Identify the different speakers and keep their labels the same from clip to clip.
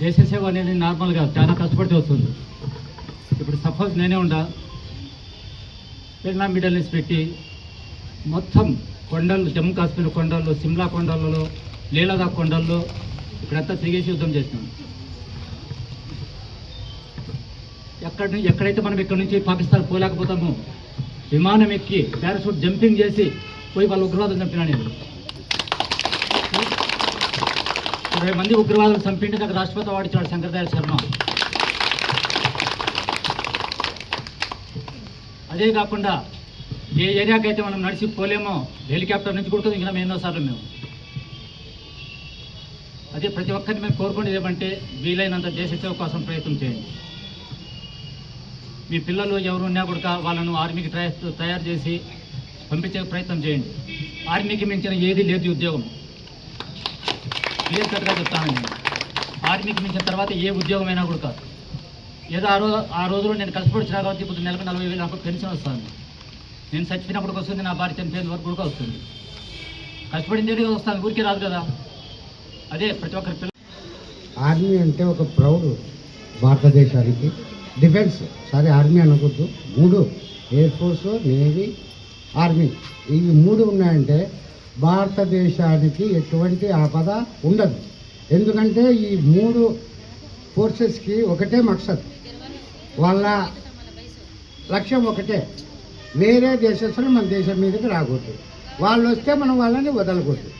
Speaker 1: దేశ సేవ అనేది నార్మల్గా చాలా కష్టపడితే వస్తుంది. ఇప్పుడు సపోజ్ నేనే ఉండా పెన్నా మిడల్స్ పెట్టి మొత్తం కొండలు జమ్మూ కాశ్మీర్ కొండల్లో సిమ్లా కొండలలో లీలాదాక్ కొండల్లో ఇక్కడంతా తిరిగేసి యుద్ధం చేసినాం ఎక్కడ ఎక్కడైతే మనం ఇక్కడ నుంచి పాకిస్తాన్ పోలేకపోతామో విమానం ఎక్కి పారాషూట్ జంపింగ్ చేసి పోయి వాళ్ళ ఉగ్రవాదం చంపినా నేను. ఇరవై మంది ఉగ్రవాదులు చంపింటే నాకు రాష్ట్రపతి అవార్డు ఇచ్చాడు శంకరదయాల శర్మ. అదే కాకుండా ఏ ఏరియాకైతే అయితే మనం నడిచి పోలేమో హెలికాప్టర్ నుంచి కూడా ఇంకా ఎన్నోసార్లు మేము. అదే ప్రతి ఒక్కరిని మేము కోరుకునేది ఏమంటే వీలైనంత దేశ సేవ కోసం ప్రయత్నం చేయండి. మీ పిల్లలు ఎవరు ఉన్నా కూడా వాళ్ళను ఆర్మీకి ట్రై తయారు చేసి పంపించే ప్రయత్నం చేయండి. ఆర్మీకి మించిన ఏది లేదు ఉద్యోగం. క్లియర్ కట్గా చెప్తాను ఆర్మీకి మించిన తర్వాత ఏ ఉద్యోగమైనా కూడా కాదు. ఏదో ఆ రోజు ఆ రోజులో నేను కష్టపడి వచ్చినా కాబట్టి ఇప్పుడు నెలకు నలభై వేలు నాకు పెన్షన్ వస్తుంది. నేను చచ్చిపోయినప్పుడు వస్తుంది నా భార్య చనిపోయిన వరకు కూడా వస్తుంది. కష్టపడింది వస్తాను ఊరికే రాదు కదా. అదే ప్రతి ఒక్కరి పిల్ల
Speaker 2: ఆర్మీ అంటే ఒక ప్రౌడ్ భారతదేశానికి డిఫెన్స్. సారీ ఆర్మీ అనకూడదు. మూడు ఎయిర్ ఫోర్స్ నేవీ ఆర్మీ. ఇవి మూడు ఉన్నాయంటే భారతదేశానికి ఎటువంటి ఆపద ఉండదు. ఎందుకంటే ఈ మూడు ఫోర్సెస్కి ఒకటే మక్సద్. వాళ్ళ లక్ష్యం ఒకటే. వేరే దేశస్తులు మన దేశం మీదకి రాకూడదు. వాళ్ళు వస్తే మనం వాళ్ళని వదలకూడదు.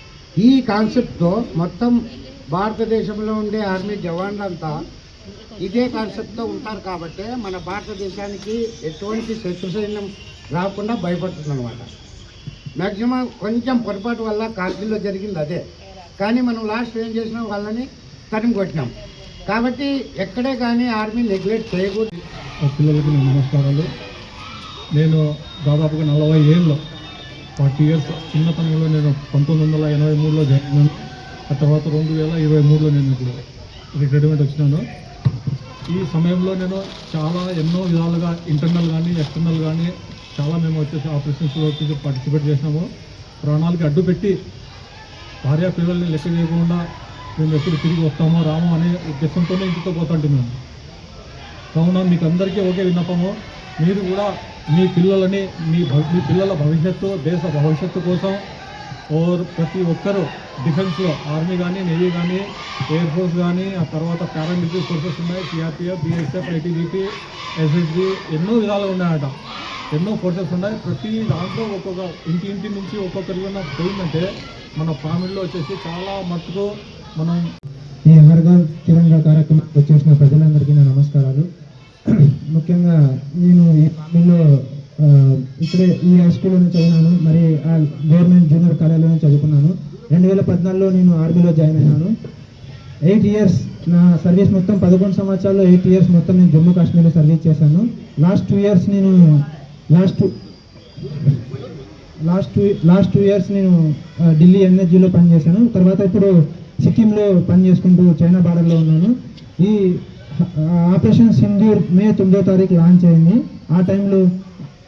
Speaker 2: ఈ కాన్సెప్ట్తో మొత్తం భారతదేశంలో ఉండే ఆర్మీ జవాన్లంతా ఇదే కాన్సెప్ట్తో ఉంటారు కాబట్టి మన భారతదేశానికి ఎటువంటి శత్రు సైన్యం రాకుండా భయపడుతుంది అనమాట మ్యాక్సిమం కొంచెం పొరపాటు వల్ల కార్గిల్లో జరిగింది అదే. కానీ మనం లాస్ట్ ఏం చేసినాం వాళ్ళని తరిమి కొట్టినాం. కాబట్టి ఎక్కడే కానీ ఆర్మీ నెగ్లెక్ట్ చేయకూడదు.
Speaker 3: పిల్లలకి నేను నమస్కారాలు. నేను దాదాపుగా నలభై ఏళ్ళు ఫార్టీ ఇయర్స్ చిన్నతనంలో నేను పంతొమ్మిది వందల ఎనభై మూడులో జరిగినాను ఆ తర్వాత రెండు వేల ఇరవై మూడులో నేను ఇప్పుడు రిటైర్మెంట్ వచ్చినాను. ఈ సమయంలో నేను చాలా ఎన్నో విధాలుగా ఇంటర్నల్ కానీ ఎక్స్టర్నల్ కానీ చాలా మేము వచ్చేసి ఆపరేషన్స్లో వచ్చేసి పార్టిసిపేట్ చేసినాము. ప్రాణాలకి అడ్డు పెట్టి భార్య పిల్లల్ని లెక్క చేయకుండా మేము ఎప్పుడు తిరిగి వస్తామో రామో అనే ఉద్దేశంతోనే ఇంటితో పోతుంటున్నాను కావున మీకు అందరికీ ఒకే విన్నపము. మీరు కూడా మీ పిల్లలని మీ మీ పిల్లల భవిష్యత్తు దేశ భవిష్యత్తు కోసం ఓర్ ప్రతి ఒక్కరూ డిఫెన్స్లో ఆర్మీ కానీ నేవీ కానీ ఎయిర్ ఫోర్స్ కానీ ఆ తర్వాత పారామిలిటరీ ఫోర్సెస్ ఉన్నాయి సిఆర్పిఎఫ్ బిఎస్ఎఫ్ ఐటీబీపీ ఎస్ఎస్బి ఎన్నో విధాలు ఉన్నాయట. ఎన్నో ఫోటోస్ ఉన్నాయి. ప్రతి దాంట్లో ఒక్కొక్క ఇంటి ఇంటి నుంచి ఒక్కొక్కరి పోయిందంటే మన ఫ్యామిలీలో వచ్చేసి చాలా మట్టుకు మనం
Speaker 4: ఈ హర్ఘర్ తిరంగా కార్యక్రమానికి వచ్చేసిన ప్రజలందరికీ నా నమస్కారాలు. ముఖ్యంగా నేను ఈ ఫ్యామిలీలో ఇక్కడే ఈ హై స్కూల్లోనే చదివినాను. మరి ఆ గవర్నమెంట్ జూనియర్ కాలేజీలోనే చదువుకున్నాను. రెండు వేల పద్నాలుగులో నేను ఆర్మీలో జాయిన్ అయినాను ఎయిట్ ఇయర్స్ నా సర్వీస్ మొత్తం పదకొండు సంవత్సరాల్లో ఎయిట్ ఇయర్స్ మొత్తం నేను జమ్మూ కాశ్మీర్లో సర్వీస్ చేశాను. లాస్ట్ టూ ఇయర్స్ నేను last last two last two years నేను ఢిల్లీ ఎన్ఎస్జీలో పనిచేశాను. తర్వాత ఇప్పుడు సిక్కింలో పని చేసుకుంటూ చైనా బార్డర్లో ఉన్నాను. ఈ ఆపరేషన్ సింధూర్ మే తొమ్మిదో తారీఖు లాంచ్ అయింది. ఆ టైంలో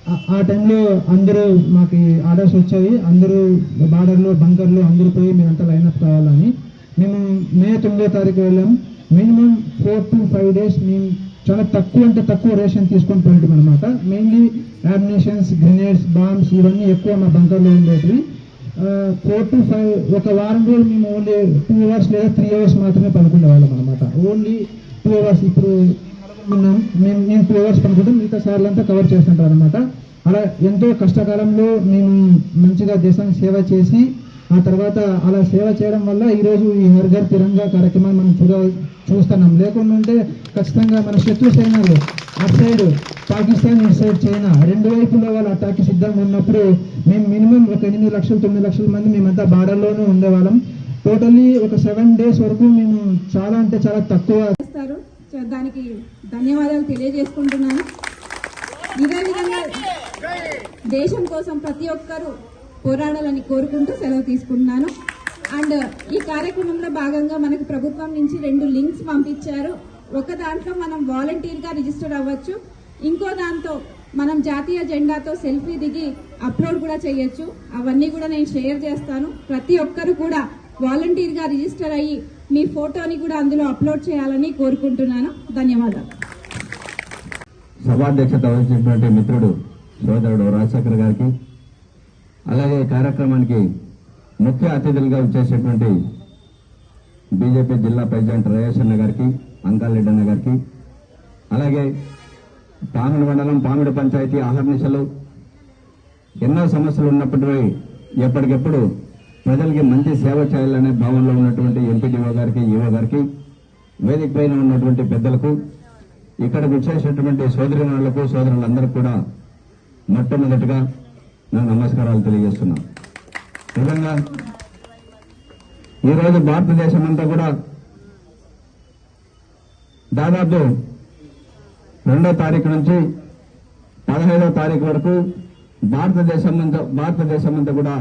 Speaker 4: ఆ- టైంలో అందరూ మాకు ఆర్డర్స్ వచ్చాయి. అందరూ బార్డర్లో బంకర్లో అందరూ పోయి మీరంతా లైన్అప్ కావాలని. మేము మే తొమ్మిదో తారీఖు వెళ్ళాం. Minimum four to five days మేము చాలా తక్కువ అంటే తక్కువ రేషన్ తీసుకొని పోయింటాం అనమాట మెయిన్లీ యామినేషన్స్ గ్రెనేడ్స్ బాంబ్స్ ఇవన్నీ ఎక్కువ మా బంకర్లో ఉండేటివి. ఫోర్ టు ఫైవ్ ఒక వారం రోజులు మేము ఓన్లీ టూ అవర్స్ లేదా త్రీ అవర్స్ మాత్రమే పడుకునే వాళ్ళం అనమాట ఓన్లీ టూ అవర్స్ ఇప్పుడు ఉన్నాం. మేము నేను టూ అవర్స్ పడుకుంటాం. మిగతా సార్లు అంతా కవర్ చేస్తుంటాం అనమాట అలా ఎంతో కష్టకాలంలో మేము మంచిగా దేశానికి సేవ చేసి ఆ తర్వాత అలా సేవ చేయడం వల్ల ఈరోజు ఈ హర్ ఘర్ తిరంగా కార్యక్రమాన్ని మనం చూడ చూస్తున్నాం. లేకుండా ఉంటే ఖచ్చితంగా మన శత్రు సైన్యాలు అటు సైడ్ పాకిస్తాన్ ఇటు సైడ్ చైనా రెండు వైపులో వాళ్ళు అటాక్ సిద్ధంగా ఉన్నప్పుడు మేము మినిమం ఒక ఎనిమిది లక్షలు తొమ్మిది లక్షల మంది మేమంతా బార్డర్లోనే ఉండేవాళ్ళం. టోటల్లీ ఒక సెవెన్ డేస్ వరకు మేము చాలా అంటే చాలా తక్కువ
Speaker 5: చేస్తారు. దానికి ధన్యవాదాలు తెలియజేసుకుంటున్నాను. ఇదే విధంగా దేశం కోసం ప్రతి ఒక్కరూ పోరాడాలని కోరుకుంటూ సెలవు తీసుకుంటున్నాను. అండ్ ఈ కార్యక్రమంలో భాగంగా మనకు ప్రభుత్వం నుంచి రెండు లింక్స్ పంపించారు. ఒక దాంట్లో మనం వాలంటీర్గా రిజిస్టర్ అవ్వచ్చు. ఇంకో దాంతో మనం జాతీయ జెండాతో సెల్ఫీ దిగి అప్లోడ్ కూడా చేయొచ్చు. అవన్నీ కూడా నేను షేర్ చేస్తాను. ప్రతి ఒక్కరు కూడా వాలంటీర్గా రిజిస్టర్ అయ్యి మీ ఫోటోని కూడా అందులో అప్లోడ్ చేయాలని కోరుకుంటున్నాను. ధన్యవాదాలు.
Speaker 6: సభాధ్యక్షత వహించినటువంటి మిత్రుడు సోదరుడు రాజశేఖర్ గారికి అలాగే కార్యక్రమానికి ముఖ్య అతిథులుగా వచ్చేసినటువంటి బీజేపీ జిల్లా ప్రెసిడెంట్ రయేష్ అన్న గారికి అంకాలరెడ్డి అన్న గారికి అలాగే పామిడి మండలం పామిడి పంచాయతీ ఆహర్నిశలు ఎన్నో సమస్యలు ఉన్నప్పటికీ ఎప్పటికెప్పుడు ప్రజలకి మంచి సేవ చేయాలనే భావనలో ఉన్నటువంటి ఎంపీడీఓ గారికి ఈఓ గారికి వేదిక పైన ఉన్నటువంటి పెద్దలకు ఇక్కడికి వచ్చేసినటువంటి సోదరిమణులకు సోదరులందరికీ కూడా మొట్టమొదటిగా నా నమస్కారాలు తెలియజేస్తున్నా. నిజంగా ఈరోజు భారతదేశం అంతా కూడా దాదాపు రెండో తారీఖు నుంచి పదహైదో తారీఖు వరకు భారతదేశం అంతా భారతదేశం అంతా కూడా